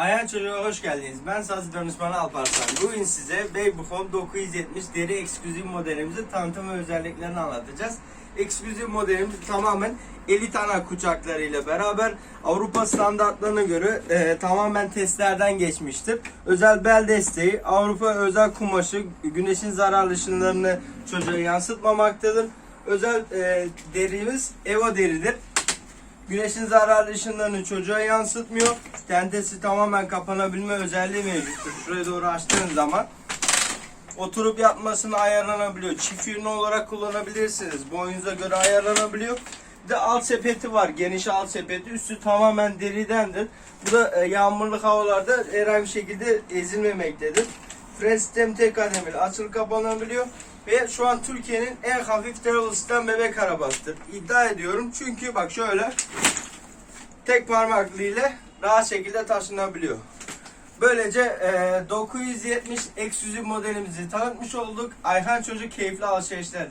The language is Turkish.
Ayhan Çocuğa hoş geldiniz. Ben Sazı Danışmanı Alparslan. Bugün size Babyphone 970 deri ekskluzif modelimizi tanıtım ve özelliklerini anlatacağız. Ekskluzif modelimiz tamamen elit ana kucaklarıyla beraber Avrupa standartlarına göre e, tamamen testlerden geçmiştir. Özel bel desteği, Avrupa özel kumaşı, güneşin zararlı ışınlarını çocuğa yansıtmamaktadır. Özel e, derimiz Evo deridir. Güneşin zararlı ışınlarını çocuğa yansıtmıyor. Tentesi tamamen kapanabilme özelliği mevcuttur. Şuraya doğru açtığınız zaman oturup yatmasını ayarlanabiliyor. Çift yönlü olarak kullanabilirsiniz. Boyunuza göre ayarlanabiliyor. Bir de alt sepeti var. Geniş alt sepeti. Üstü tamamen deridendir. Bu da e, yağmurlu havalarda herhangi bir şekilde ezilmemektedir. Fren sistemi tek kademeli açılıp kapanabiliyor. Ve şu an Türkiye'nin en hafif sistem bebek arabasıdır. İddia ediyorum. Çünkü bak şöyle tek parmaklı ile rahat şekilde taşınabiliyor. Böylece e, 970 ekskluzif modelimizi tanıtmış olduk. Ayhan Çocuk keyifli alışverişler.